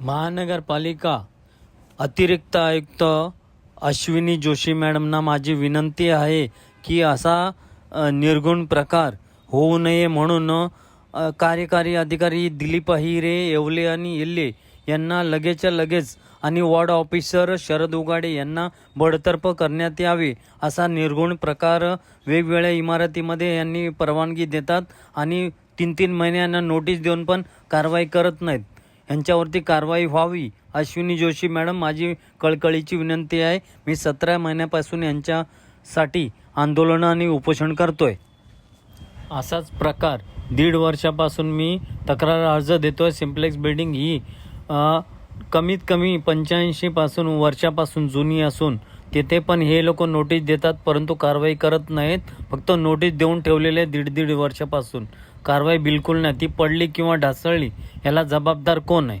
महानगरपालिका अतिरिक्त आयुक्त अश्विनी जोशी मॅडमना माझी विनंती आहे की असा निर्गुण प्रकार होऊ नये म्हणून कार्यकारी अधिकारी दिलीप हिरे येवले आणि येल्ले यांना लगेचच्या लगेच आणि वॉर्ड ऑफिसर शरद उगाडे यांना बडतर्फ करण्यात यावे असा निर्गुण प्रकार वेगवेगळ्या इमारतीमध्ये यांनी परवानगी देतात आणि तीन तीन महिन्यांना नोटीस देऊन पण कारवाई करत नाहीत. यांच्यावरती कारवाई व्हावी अश्विनी जोशी मॅडम माझी कळकळीची विनंती आहे. मी सतरा महिन्यापासून यांच्यासाठी आंदोलनं आणि उपोषण करतोय. असाच प्रकार दीड वर्षापासून मी तक्रार अर्ज देतोय. सिम्प्लेक्स बिल्डिंग ही कमीत कमी पंच्याऐंशीपासून वर्षापासून जुनी असून तिथे पण हे लोक नोटीस देतात परंतु कारवाई करत नाहीत. फक्त नोटीस देऊन ठेवलेले दीड दीड वर्षापासून. कारवाई बिलकुल नाही. ती पडली किंवा ढासळली याला जबाबदार कोण आहे?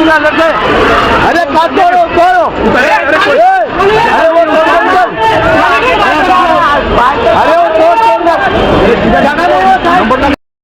समजा लढते अरे का तोडो अरे वो अरे वो तोड